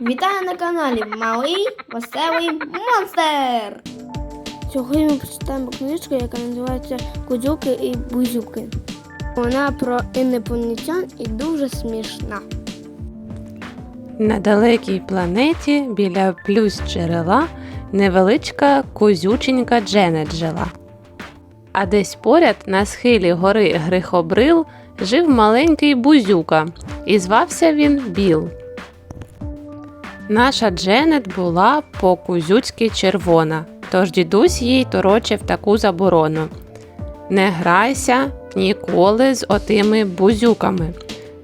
Вітаю на каналі Малий Веселий Монстр! Сьогодні ми прочитаємо книжку, яка називається Кудюки і Бузюки. Вона про інопланетян і дуже смішна. На далекій планеті біля плюс джерела невеличка козюченька Дженет жила. А десь поряд на схилі гори Грихобрил жив маленький бузюка, і звався він Біл. Наша Дженет була по кузюцьки червона, тож дідусь їй торочив таку заборону. Не грайся ніколи з отими бузюками.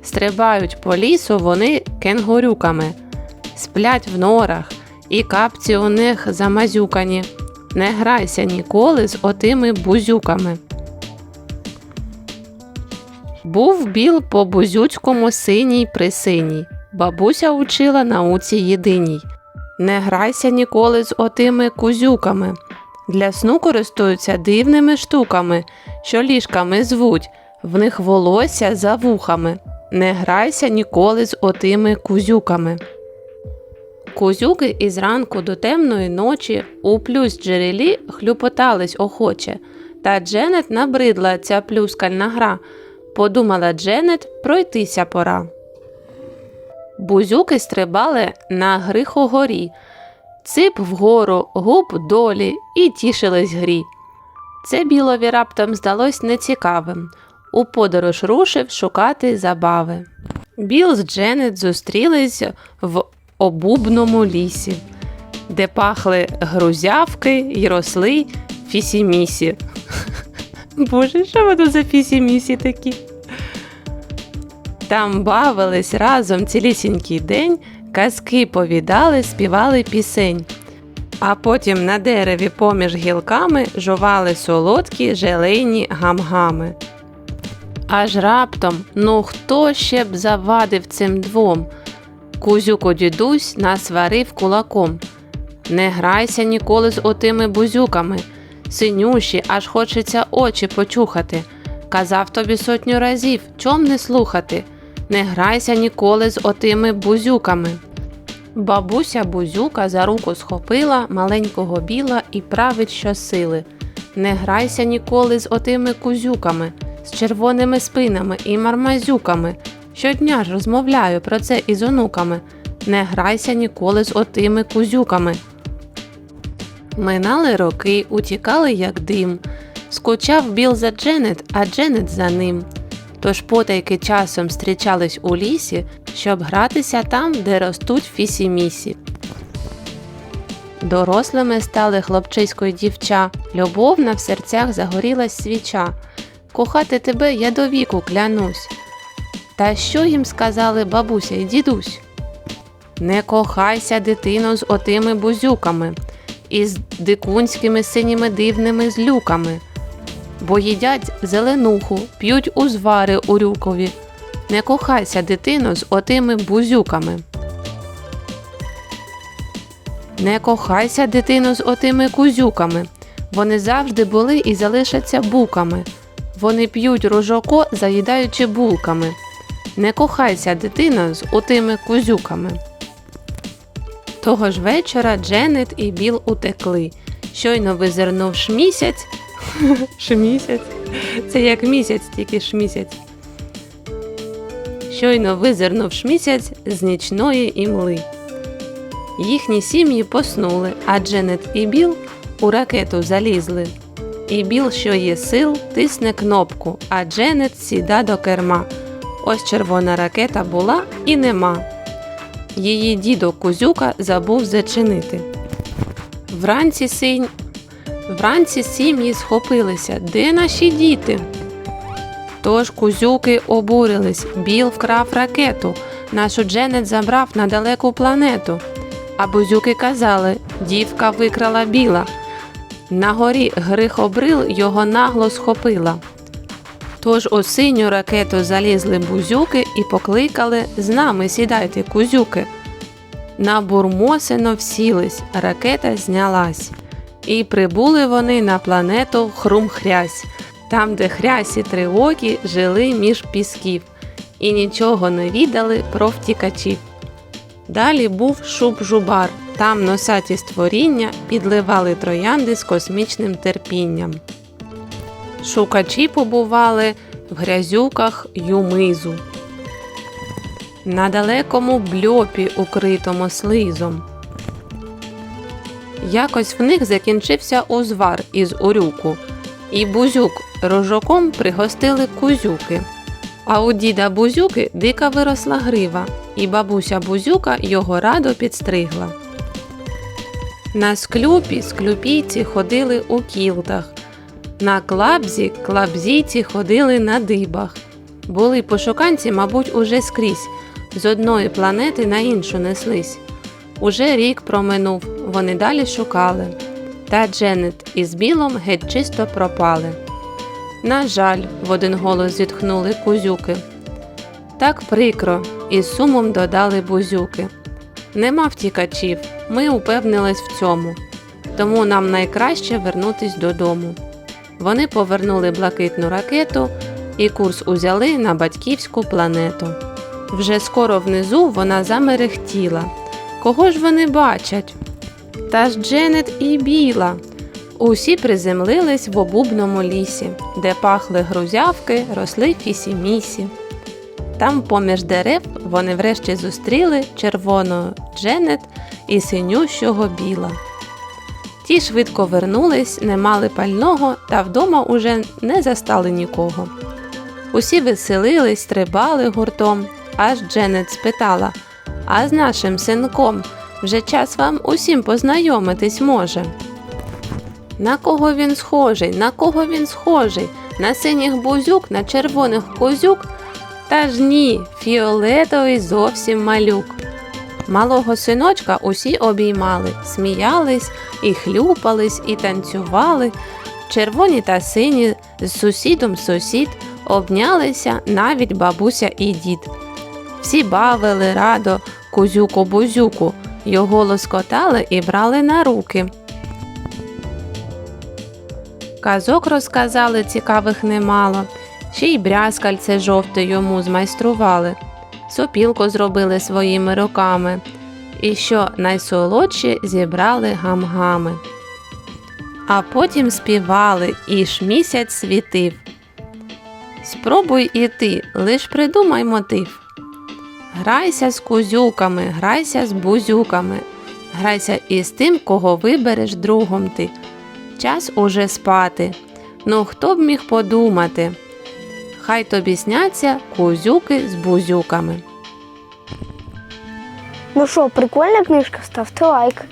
Стрибають по лісу вони кенгурюками, сплять в норах, і капці у них замазюкані. Не грайся ніколи з отими бузюками. Був біл по бузюцькому синій присиній. Бабуся учила науці єдиній. Не грайся ніколи з отими кузюками. Для сну користуються дивними штуками, що ліжками звуть, в них волосся за вухами. Не грайся ніколи з отими кузюками. Кузюки із ранку до темної ночі у плюс джерелі хлюпотались охоче, та Дженет набридла ця плюскальна гра. Подумала Дженет, пройтися пора. Бузюки стрибали на Грихогорі, цип вгору, губ долі і тішились грі. Це білові раптом здалось нецікавим. У подорож рушив шукати забави. Біл з Дженет зустрілись в обубному лісі, де пахли грузявки й росли фісімісі. Боже, що воно за фісімісі такі? Там бавились разом цілісінький день, казки повідали, співали пісень. А потім на дереві поміж гілками жували солодкі желейні гам-гами. Аж раптом, ну хто ще б завадив цим двом? Кузюко дідусь насварив кулаком. Не грайся ніколи з отими бузюками, синюші, аж хочеться очі почухати. Казав тобі сотню разів, чом не слухати. Не грайся ніколи з отими бузюками. Бабуся бузюка за руку схопила маленького біла і править щосили. Не грайся ніколи з отими кузюками, з червоними спинами і мармазюками. Щодня ж розмовляю про це із онуками. Не грайся ніколи з отими кузюками. Минали роки, утікали, як дим. Скучав Біл за Дженет, а Дженет за ним. Тож потайки часом зустрічались у лісі, щоб гратися там, де ростуть фісімісі. Дорослими стали хлопчисько й дівча, любовна в серцях загорілась свіча. Кохати тебе я до віку клянусь. Та що їм сказали бабуся й дідусь? Не кохайся, дитино, з отими бузюками, із дикунськими синіми дивними злюками, бо їдять зеленуху, п'ють узвари у рюкові. Не кохайся, дитино, з отими бузюками. Не кохайся, дитино, з отими кузюками. Вони завжди були і залишаться буками. Вони п'ють рожоко, заїдаючи булками. Не кохайся, дитино, з отими кузюками. Того ж вечора Дженет і Біл утекли. Щойно визирнув шмісяць. Це як місяць, тільки шмісяць. Щойно визирнув шмісяць з нічної імли. Їхні сім'ї поснули, а Дженет і Біл у ракету залізли. І Біл, що є сил, тисне кнопку, а Дженет сіда до керма. Ось червона ракета була і нема. Її дідо Кузюка забув зачинити. Вранці синь... Вранці сім'ї схопилися. Де наші діти? Тож кузюки обурились, Біл вкрав ракету, нашу Дженет забрав на далеку планету. А бузюки казали, дівка викрала біла. На горі Грихобрил його нагло схопила. Тож у синю ракету залізли бузюки і покликали з нами сідайте, кузюки. На бурмосино всілись, ракета знялась. І прибули вони на планету Хрум-Хрясь, там, де хрясі тривокі жили між пісків, і нічого не відали про втікачів. Далі був шуб-жубар. Там носаті створіння підливали троянди з космічним терпінням. Шукачі побували в грязюках юмизу. На далекому бльопі, укритому слизом. Якось в них закінчився узвар із урюку, і бузюк рожоком пригостили кузюки. А у діда бузюки дика виросла грива, і бабуся бузюка його радо підстригла. На склюпі склюпійці ходили у кілтах, на клабзі клабзійці ходили на дибах. Були пошуканці, мабуть, уже скрізь, з одної планети на іншу неслись. Уже рік проминув, вони далі шукали. Та Дженет із Білом геть чисто пропали. На жаль, в один голос зітхнули кузюки. Так прикро, із сумом додали бузюки. Нема втікачів, ми упевнились в цьому. Тому нам найкраще вернутись додому. Вони повернули блакитну ракету і курс узяли на батьківську планету. Вже скоро внизу вона замерехтіла. Кого ж вони бачать? Та ж Дженет і Біла. Усі приземлились в обубному лісі, де пахли грузявки, росли фісімісі. Там, поміж дерев, вони врешті зустріли червону Дженет і синющого біла. Ті швидко вернулись, не мали пального та вдома уже не застали нікого. Усі веселились, стрибали гуртом, аж Дженет спитала: А з нашим синком вже час вам усім познайомитись може. На кого він схожий, на кого він схожий? На синіх бузюк, на червоних козюк? Та ж ні, фіолетовий зовсім малюк. Малого синочка усі обіймали, сміялись і хлюпались, і танцювали. Червоні та сині з сусідом сусід обнялися навіть бабуся і дід. Всі бавили радо кузюку-бузюку, його лоскотали і брали на руки. Казок розказали цікавих немало, ще й брязкальце жовте йому змайстрували, сопілку зробили своїми руками, і що найсолодші зібрали гам-гами. А потім співали, і ж місяць світив. Спробуй і ти, лиш придумай мотив. Грайся з кузюками, грайся з бузюками, грайся із тим, кого вибереш другом ти. Час уже спати. Ну хто б міг подумати? Хай тобі сняться кузюки з бузюками. Ну що, прикольна книжка? Ставте лайк.